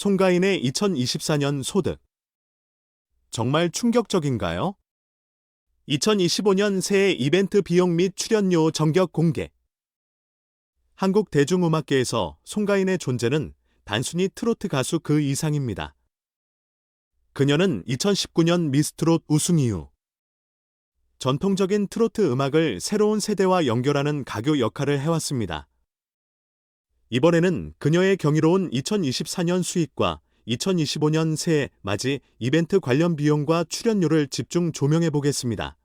송가인의 2024년 소득. 정말 충격적인가요? 2025년 새해 이벤트 비용 및 출연료 정격 공개. 한국 대중음악계에서 송가인의 존재는 단순히 트로트 가수 그 이상입니다. 그녀는 2019년 미스트롯 우승 이후 전통적인 트로트 음악을 새로운 세대와 연결하는 가교 역할을 해왔습니다. 이번에는 그녀의 경이로운 2024년 수익과 2025년 새해 맞이 이벤트 관련 비용과 출연료를 집중 조명해 보겠습니다.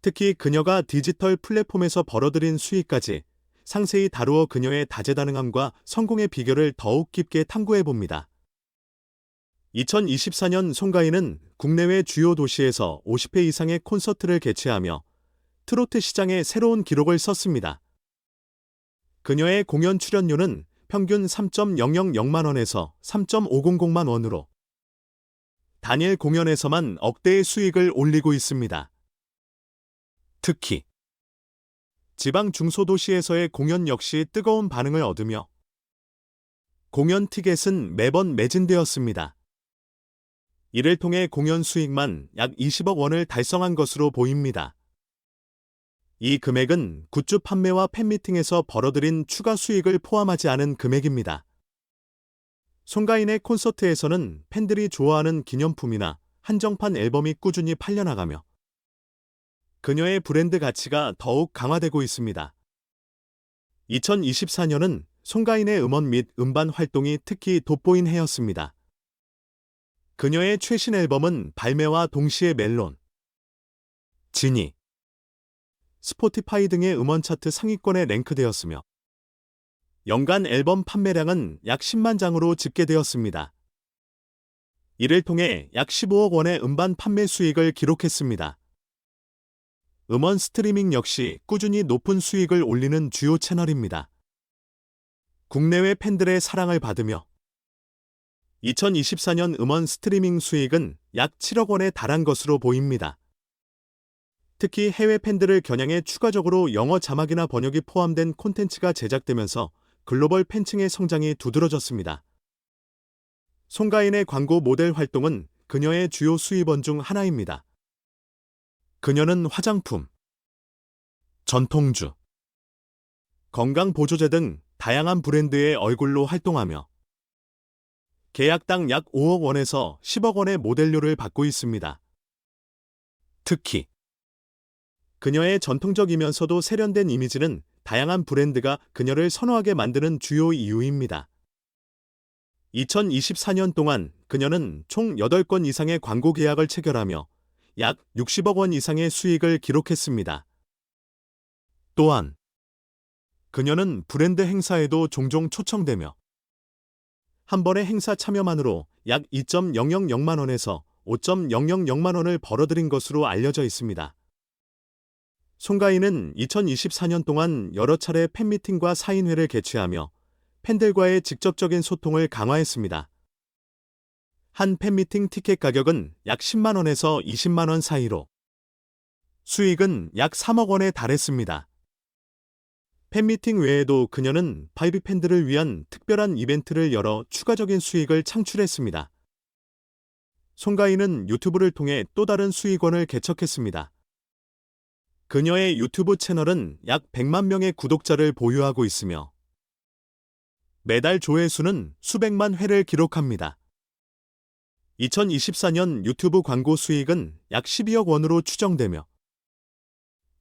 특히 그녀가 디지털 플랫폼에서 벌어들인 수익까지 상세히 다루어 그녀의 다재다능함과 성공의 비결을 더욱 깊게 탐구해 봅니다. 2024년 송가인은 국내외 주요 도시에서 50회 이상의 콘서트를 개최하며 트로트 시장에 새로운 기록을 썼습니다. 그녀의 공연 출연료는 평균 3.000만 원에서 3.500만 원으로 단일 공연에서만 억대의 수익을 올리고 있습니다. 특히 지방 중소도시에서의 공연 역시 뜨거운 반응을 얻으며 공연 티켓은 매번 매진되었습니다. 이를 통해 공연 수익만 약 20억 원을 달성한 것으로 보입니다. 이 금액은 굿즈 판매와 팬미팅에서 벌어들인 추가 수익을 포함하지 않은 금액입니다. 송가인의 콘서트에서는 팬들이 좋아하는 기념품이나 한정판 앨범이 꾸준히 팔려나가며 그녀의 브랜드 가치가 더욱 강화되고 있습니다. 2024년은 송가인의 음원 및 음반 활동이 특히 돋보인 해였습니다. 그녀의 최신 앨범은 발매와 동시에 멜론, 지니, 스포티파이 등의 음원 차트 상위권에 랭크되었으며 연간 앨범 판매량은 약 10만 장으로 집계되었습니다. 이를 통해 약 15억 원의 음반 판매 수익을 기록했습니다. 음원 스트리밍 역시 꾸준히 높은 수익을 올리는 주요 채널입니다. 국내외 팬들의 사랑을 받으며 2024년 음원 스트리밍 수익은 약 7억 원에 달한 것으로 보입니다. 특히 해외 팬들을 겨냥해 추가적으로 영어 자막이나 번역이 포함된 콘텐츠가 제작되면서 글로벌 팬층의 성장이 두드러졌습니다. 송가인의 광고 모델 활동은 그녀의 주요 수입원 중 하나입니다. 그녀는 화장품, 전통주, 건강보조제 등 다양한 브랜드의 얼굴로 활동하며 계약당 약 5억 원에서 10억 원의 모델료를 받고 있습니다. 특히 그녀의 전통적이면서도 세련된 이미지는 다양한 브랜드가 그녀를 선호하게 만드는 주요 이유입니다. 2024년 동안 그녀는 총 8건 이상의 광고 계약을 체결하며 약 60억 원 이상의 수익을 기록했습니다. 또한 그녀는 브랜드 행사에도 종종 초청되며 한 번의 행사 참여만으로 약 2.000만 원에서 5.000만 원을 벌어들인 것으로 알려져 있습니다. 송가인은 2024년 동안 여러 차례 팬미팅과 사인회를 개최하며 팬들과의 직접적인 소통을 강화했습니다. 한 팬미팅 티켓 가격은 약 10만 원에서 20만 원 사이로 수익은 약 3억 원에 달했습니다. 팬미팅 외에도 그녀는 바이비 팬들을 위한 특별한 이벤트를 열어 추가적인 수익을 창출했습니다. 송가인은 유튜브를 통해 또 다른 수익원을 개척했습니다. 그녀의 유튜브 채널은 약 100만 명의 구독자를 보유하고 있으며 매달 조회수는 수백만 회를 기록합니다. 2024년 유튜브 광고 수익은 약 12억 원으로 추정되며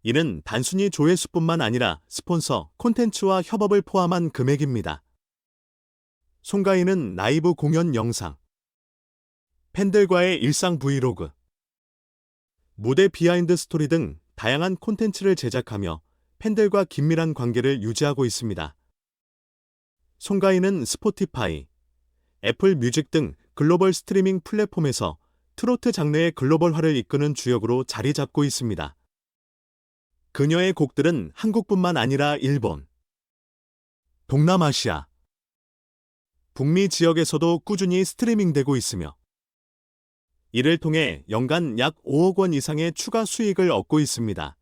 이는 단순히 조회수뿐만 아니라 스폰서, 콘텐츠와 협업을 포함한 금액입니다. 송가인은 라이브 공연 영상, 팬들과의 일상 브이로그, 무대 비하인드 스토리 등 다양한 콘텐츠를 제작하며 팬들과 긴밀한 관계를 유지하고 있습니다. 송가인은 스포티파이, 애플 뮤직 등 글로벌 스트리밍 플랫폼에서 트로트 장르의 글로벌화를 이끄는 주역으로 자리 잡고 있습니다. 그녀의 곡들은 한국뿐만 아니라 일본, 동남아시아, 북미 지역에서도 꾸준히 스트리밍되고 있으며 이를 통해 연간 약 5억 원 이상의 추가 수익을 얻고 있습니다.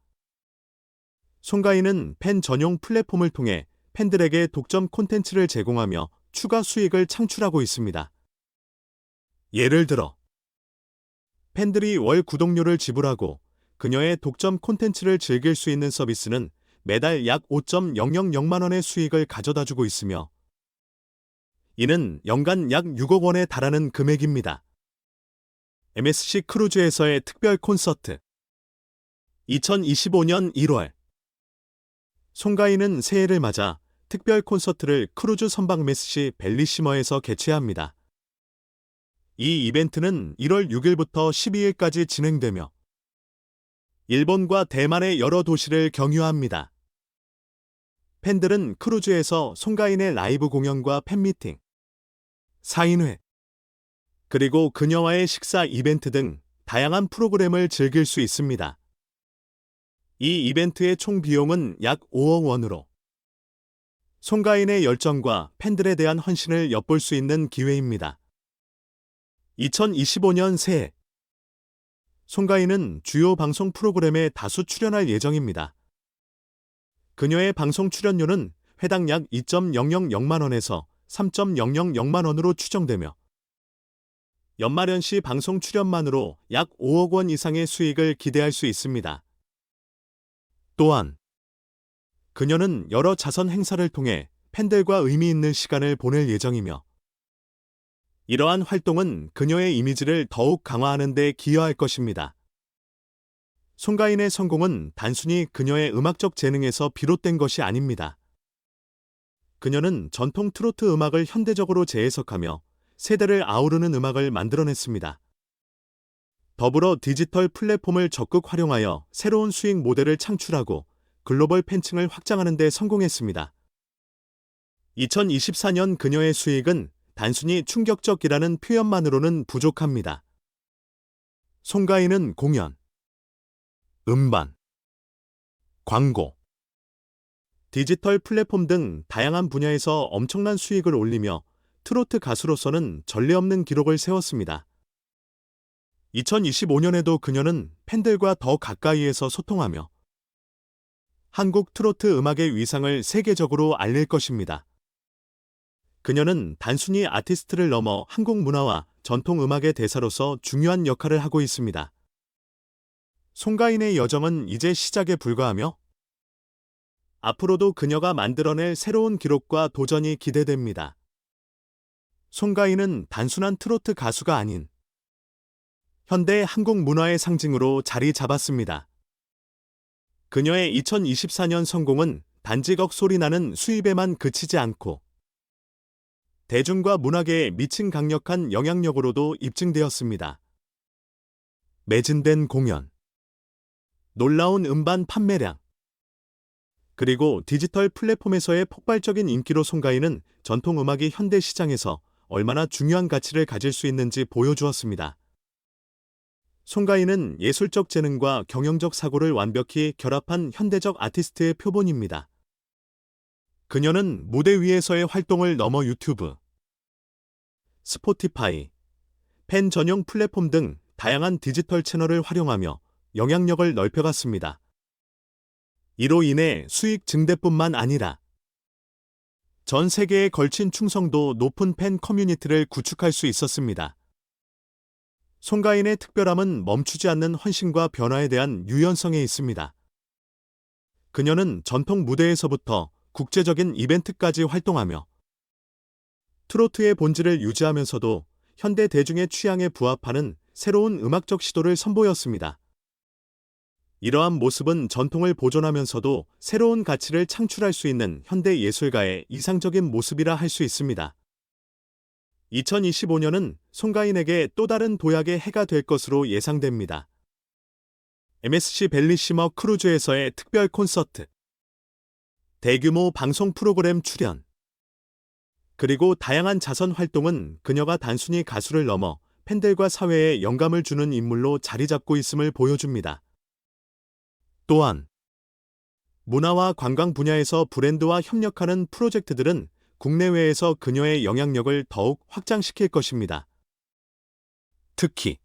송가인은 팬 전용 플랫폼을 통해 팬들에게 독점 콘텐츠를 제공하며 추가 수익을 창출하고 있습니다. 예를 들어 팬들이 월 구독료를 지불하고 그녀의 독점 콘텐츠를 즐길 수 있는 서비스는 매달 약 5.000만 원의 수익을 가져다 주고 있으며 이는 연간 약 6억 원에 달하는 금액입니다. MSC 크루즈에서의 특별 콘서트 2025년 1월 송가인은 새해를 맞아 특별 콘서트를 크루즈 선박 MSC 벨리시머에서 개최합니다. 이 이벤트는 1월 6일부터 12일까지 진행되며 일본과 대만의 여러 도시를 경유합니다. 팬들은 크루즈에서 송가인의 라이브 공연과 팬미팅, 사인회, 그리고 그녀와의 식사 이벤트 등 다양한 프로그램을 즐길 수 있습니다. 이 이벤트의 총 비용은 약 5억 원으로 송가인의 열정과 팬들에 대한 헌신을 엿볼 수 있는 기회입니다. 2025년 새해 송가인은 주요 방송 프로그램에 다수 출연할 예정입니다. 그녀의 방송 출연료는 회당 약 2.000만 원에서 3.000만 원으로 추정되며 연말연시 방송 출연만으로 약 5억 원 이상의 수익을 기대할 수 있습니다. 또한 그녀는 여러 자선 행사를 통해 팬들과 의미 있는 시간을 보낼 예정이며 이러한 활동은 그녀의 이미지를 더욱 강화하는 데 기여할 것입니다. 송가인의 성공은 단순히 그녀의 음악적 재능에서 비롯된 것이 아닙니다. 그녀는 전통 트로트 음악을 현대적으로 재해석하며 세대를 아우르는 음악을 만들어냈습니다. 더불어 디지털 플랫폼을 적극 활용하여 새로운 수익 모델을 창출하고 글로벌 팬층을 확장하는 데 성공했습니다. 2024년 그녀의 수익은 단순히 충격적이라는 표현만으로는 부족합니다. 송가인은 공연, 음반, 광고, 디지털 플랫폼 등 다양한 분야에서 엄청난 수익을 올리며 트로트 가수로서는 전례 없는 기록을 세웠습니다. 2025년에도 그녀는 팬들과 더 가까이에서 소통하며 한국 트로트 음악의 위상을 세계적으로 알릴 것입니다. 그녀는 단순히 아티스트를 넘어 한국 문화와 전통 음악의 대사로서 중요한 역할을 하고 있습니다. 송가인의 여정은 이제 시작에 불과하며 앞으로도 그녀가 만들어낼 새로운 기록과 도전이 기대됩니다. 송가인은 단순한 트로트 가수가 아닌 현대 한국 문화의 상징으로 자리 잡았습니다. 그녀의 2024년 성공은 단지걱 소리 나는 수입에만 그치지 않고 대중과 문화계에 미친 강력한 영향력으로도 입증되었습니다. 매진된 공연, 놀라운 음반 판매량, 그리고 디지털 플랫폼에서의 폭발적인 인기로 송가인은 전통 음악이 현대 시장에서 얼마나 중요한 가치를 가질 수 있는지 보여주었습니다. 송가인은 예술적 재능과 경영적 사고를 완벽히 결합한 현대적 아티스트의 표본입니다. 그녀는 무대 위에서의 활동을 넘어 유튜브, 스포티파이, 팬 전용 플랫폼 등 다양한 디지털 채널을 활용하며 영향력을 넓혀갔습니다. 이로 인해 수익 증대뿐만 아니라 전 세계에 걸친 충성도 높은 팬 커뮤니티를 구축할 수 있었습니다. 송가인의 특별함은 멈추지 않는 헌신과 변화에 대한 유연성에 있습니다. 그녀는 전통 무대에서부터 국제적인 이벤트까지 활동하며 트로트의 본질을 유지하면서도 현대 대중의 취향에 부합하는 새로운 음악적 시도를 선보였습니다. 이러한 모습은 전통을 보존하면서도 새로운 가치를 창출할 수 있는 현대 예술가의 이상적인 모습이라 할 수 있습니다. 2025년은 송가인에게 또 다른 도약의 해가 될 것으로 예상됩니다. MSC 벨리시머 크루즈에서의 특별 콘서트, 대규모 방송 프로그램 출연, 그리고 다양한 자선 활동은 그녀가 단순히 가수를 넘어 팬들과 사회에 영감을 주는 인물로 자리 잡고 있음을 보여줍니다. 또한 문화와 관광 분야에서 브랜드와 협력하는 프로젝트들은 국내외에서 그녀의 영향력을 더욱 확장시킬 것입니다. 특히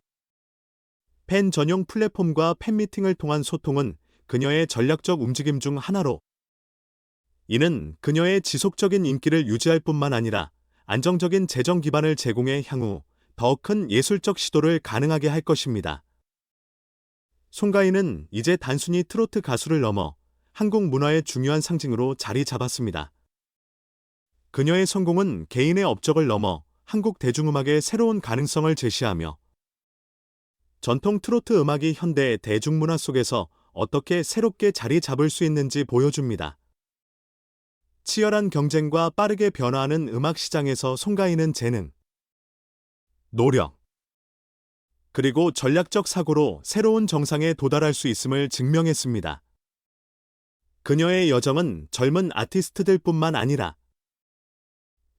팬 전용 플랫폼과 팬미팅을 통한 소통은 그녀의 전략적 움직임 중 하나로 이는 그녀의 지속적인 인기를 유지할 뿐만 아니라 안정적인 재정 기반을 제공해 향후 더 큰 예술적 시도를 가능하게 할 것입니다. 송가인은 이제 단순히 트로트 가수를 넘어 한국 문화의 중요한 상징으로 자리 잡았습니다. 그녀의 성공은 개인의 업적을 넘어 한국 대중음악의 새로운 가능성을 제시하며 전통 트로트 음악이 현대 대중문화 속에서 어떻게 새롭게 자리 잡을 수 있는지 보여줍니다. 치열한 경쟁과 빠르게 변화하는 음악 시장에서 송가인은 재능, 노력, 그리고 전략적 사고로 새로운 정상에 도달할 수 있음을 증명했습니다. 그녀의 여정은 젊은 아티스트들 뿐만 아니라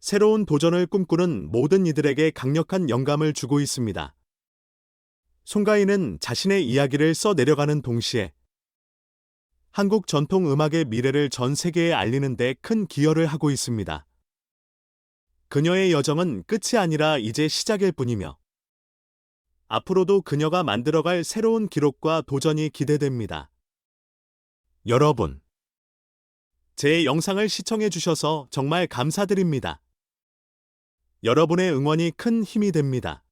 새로운 도전을 꿈꾸는 모든 이들에게 강력한 영감을 주고 있습니다. 송가인은 자신의 이야기를 써 내려가는 동시에 한국 전통 음악의 미래를 전 세계에 알리는 데 큰 기여를 하고 있습니다. 그녀의 여정은 끝이 아니라 이제 시작일 뿐이며 앞으로도 그녀가 만들어갈 새로운 기록과 도전이 기대됩니다. 여러분, 제 영상을 시청해 주셔서 정말 감사드립니다. 여러분의 응원이 큰 힘이 됩니다.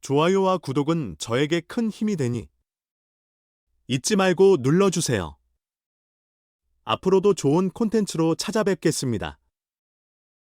좋아요와 구독은 저에게 큰 힘이 되니 잊지 말고 눌러주세요. 앞으로도 좋은 콘텐츠로 찾아뵙겠습니다.